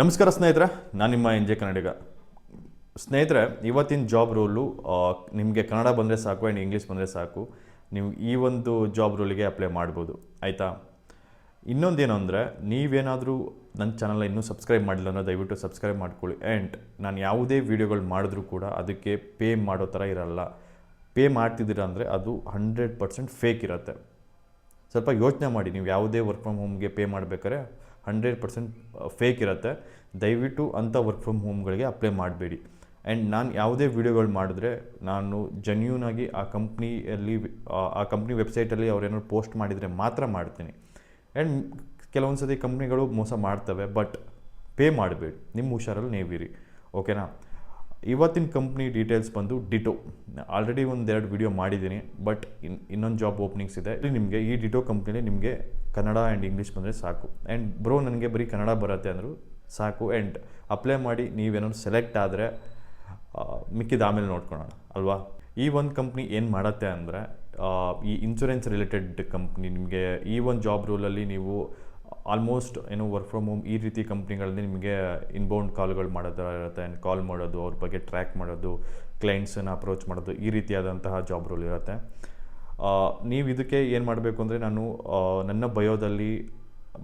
ನಮಸ್ಕಾರ ಸ್ನೇಹಿತರೆ, ನಾನು ನಿಮ್ಮ ಎನ್ ಜೆ ಕನ್ನಡಿಗ. ಸ್ನೇಹಿತರೆ, ಇವತ್ತಿನ ಜಾಬ್ ರೋಲು ನಿಮಗೆ ಕನ್ನಡ ಬಂದರೆ ಸಾಕು ಆ್ಯಂಡ್ ಇಂಗ್ಲೀಷ್ ಬಂದರೆ ಸಾಕು. ನೀವು ಈ ಒಂದು ಜಾಬ್ ರೋಲಿಗೆ ಅಪ್ಲೈ ಮಾಡ್ಬೋದು. ಆಯಿತಾ? ಇನ್ನೊಂದೇನು ಅಂದರೆ, ನೀವೇನಾದರೂ ನನ್ನ ಚಾನಲ್ನ ಇನ್ನೂ ಸಬ್ಸ್ಕ್ರೈಬ್ ಮಾಡಿಲ್ಲ ಅಂದರೆ ದಯವಿಟ್ಟು ಸಬ್ಸ್ಕ್ರೈಬ್ ಮಾಡ್ಕೊಳ್ಳಿ. ಆ್ಯಂಡ್ ನಾನು ಯಾವುದೇ ವೀಡಿಯೋಗಳು ಮಾಡಿದ್ರೂ ಕೂಡ ಅದಕ್ಕೆ ಪೇ ಮಾಡೋ ಥರ ಇರಲ್ಲ. ಪೇ ಮಾಡ್ತಿದ್ದೀರ ಅಂದರೆ ಅದು ಹಂಡ್ರೆಡ್ ಪರ್ಸೆಂಟ್ ಫೇಕ್ ಇರುತ್ತೆ. ಸ್ವಲ್ಪ ಯೋಚನೆ ಮಾಡಿ, ನೀವು ಯಾವುದೇ ವರ್ಕ್ ಫ್ರಮ್ ಹೋಮ್ಗೆ ಪೇ ಮಾಡಬೇಕಾದ್ರೆ ಹಂಡ್ರೆಡ್ ಪರ್ಸೆಂಟ್ ಫೇಕ್ ಇರುತ್ತೆ. ದಯವಿಟ್ಟು ಅಂಥ ವರ್ಕ್ ಫ್ರಮ್ ಹೋಮ್ಗಳಿಗೆ ಅಪ್ಲೈ ಮಾಡಬೇಡಿ. ಆ್ಯಂಡ್ ನಾನು ಯಾವುದೇ ವೀಡಿಯೋಗಳು ಮಾಡಿದ್ರೆ ನಾನು ಜೆನ್ಯೂನ್ ಆಗಿ ಆ ಕಂಪ್ನಿಯಲ್ಲಿ ಆ ಕಂಪ್ನಿ ವೆಬ್ಸೈಟಲ್ಲಿ ಅವ್ರೇನಾದ್ರು ಪೋಸ್ಟ್ ಮಾಡಿದರೆ ಮಾತ್ರ ಮಾಡ್ತೀನಿ. ಆ್ಯಂಡ್ ಕೆಲವೊಂದು ಸತಿ ಕಂಪ್ನಿಗಳು ಮೋಸ ಮಾಡ್ತವೆ ಬಟ್ ಪೇ ಮಾಡಬೇಡಿ. ನಿಮ್ಮ ಹುಷಾರಲ್ಲಿ ನೀವಿರಿ. ಓಕೆನಾ ಇವತ್ತಿನ ಕಂಪ್ನಿ ಡೀಟೇಲ್ಸ್ ಬಂದು ಡಿಟೋ ಆಲ್ರೆಡಿ ಒಂದೆರಡು ವಿಡಿಯೋ ಮಾಡಿದ್ದೀನಿ ಬಟ್ ಇನ್, ಇನ್ನೊಂದು ಜಾಬ್ ಓಪನಿಂಗ್ಸ್ ಇದೆ. ನಿಮಗೆ ಈ ಡಿಟೋ ಕಂಪ್ನಿಲಿ ನಿಮಗೆ ಕನ್ನಡ ಆ್ಯಂಡ್ ಇಂಗ್ಲೀಷ್ ಬಂದರೆ ಸಾಕು. ಆ್ಯಂಡ್ ಬ್ರೋ ನನಗೆ ಬರೀ ಕನ್ನಡ ಬರುತ್ತೆ ಅಂದರು ಸಾಕು. ಆ್ಯಂಡ್ ಅಪ್ಲೈ ಮಾಡಿ, ನೀವೇನಾದ್ರು ಸೆಲೆಕ್ಟ್ ಆದರೆ ಮಿಕ್ಕಿದ ಆಮೇಲೆ ನೋಡ್ಕೊಳೋಣ, ಅಲ್ವಾ? ಈ ಒಂದು ಕಂಪ್ನಿ ಏನು ಮಾಡುತ್ತೆ ಅಂದರೆ ಈ ಇನ್ಶೂರೆನ್ಸ್ ರಿಲೇಟೆಡ್ ಕಂಪ್ನಿ ನಿಮಗೆ ಈ ಒಂದು ಜಾಬ್ ರೂಲಲ್ಲಿ ನೀವು ಆಲ್ಮೋಸ್ಟ್ ಏನು ವರ್ಕ್ ಫ್ರಮ್ ಹೋಮ್ ಈ ರೀತಿ ಕಂಪ್ನಿಗಳಲ್ಲಿ ನಿಮಗೆ ಇನ್ಬೌಂಡ್ ಕಾಲ್ಗಳು ಮಾಡೋದು ಇರುತ್ತೆ ಆ್ಯಂಡ್ ಕಾಲ್ ಮಾಡೋದು, ಅವ್ರ ಬಗ್ಗೆ ಟ್ರ್ಯಾಕ್ ಮಾಡೋದು ಕ್ಲೈಂಟ್ಸನ್ನು ಅಪ್ರೋಚ್ ಮಾಡೋದು, ಈ ರೀತಿಯಾದಂತಹ ಜಾಬ್ ರೋಲ್ ಇರುತ್ತೆ. ನೀವು ಇದಕ್ಕೆ ಏನು ಮಾಡಬೇಕು ಅಂದರೆ ನಾನು ನನ್ನ ಬಯೋದಲ್ಲಿ,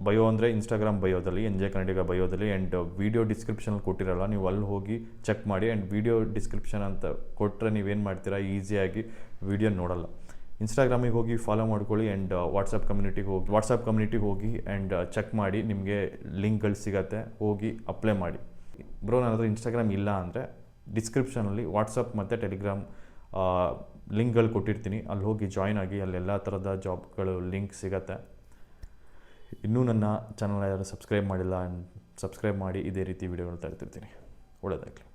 ಬಯೋ ಅಂದರೆ ಇನ್ಸ್ಟಾಗ್ರಾಮ್ ಬಯೋದಲ್ಲಿ, ಎನ್ ಜೆ ಕನ್ನಡಿಗ ಬಯೋದಲ್ಲಿ ಆ್ಯಂಡ್ ವಿಡಿಯೋ ಡಿಸ್ಕ್ರಿಪ್ಷನಲ್ಲಿ ಕೊಟ್ಟಿರಲ್ಲ, ನೀವು ಅಲ್ಲಿ ಹೋಗಿ ಚೆಕ್ ಮಾಡಿ ಆ್ಯಂಡ್ ವಿಡಿಯೋ ಡಿಸ್ಕ್ರಿಪ್ಷನ್ ಅಂತ ಕೊಟ್ಟರೆ ನೀವೇನು ಮಾಡ್ತೀರಾ? ಈಸಿಯಾಗಿ ವಿಡಿಯೋ ನೋಡಲ್ಲ. ಇನ್ಸ್ಟಾಗ್ರಾಮಿಗೆ ಹೋಗಿ ಫಾಲೋ ಮಾಡ್ಕೊಳ್ಳಿ ಆ್ಯಂಡ್ ವಾಟ್ಸಪ್ ಕಮ್ಯುನಿಟಿಗೆ ಹೋಗಿ ವಾಟ್ಸಪ್ ಕಮ್ಯುನಿಟಿಗೆ ಹೋಗಿ ಆ್ಯಂಡ್ ಚೆಕ್ ಮಾಡಿ ನಿಮಗೆ ಲಿಂಕ್ಗಳು ಸಿಗತ್ತೆ, ಹೋಗಿ ಅಪ್ಲೈ ಮಾಡಿ. ಬ್ರೋ ನನ್ನ ಹತ್ರ ಇನ್ಸ್ಟಾಗ್ರಾಮ್ ಇಲ್ಲ ಅಂದರೆ ಡಿಸ್ಕ್ರಿಪ್ಷನಲ್ಲಿ ವಾಟ್ಸಪ್ ಮತ್ತು ಟೆಲಿಗ್ರಾಮ್ ಲಿಂಕ್ಗಳು ಕೊಟ್ಟಿರ್ತೀನಿ. ಅಲ್ಲಿ ಹೋಗಿ ಜಾಯ್ನ್ ಆಗಿ ಅಲ್ಲೆಲ್ಲ ಥರದ ಜಾಬ್ಗಳು ಲಿಂಕ್ ಸಿಗತ್ತೆ. ಇನ್ನೂ ನನ್ನ ಚಾನಲ್ ಯಾರು ಸಬ್ಸ್ಕ್ರೈಬ್ ಮಾಡಿಲ್ಲ ಆ್ಯಂಡ್ ಸಬ್ಸ್ಕ್ರೈಬ್ ಮಾಡಿ ಇದೇ ರೀತಿ ವಿಡಿಯೋಗಳು ತರ್ತಿರ್ತೀನಿ ಒಳ್ಳೆಯದಾಗಲಿ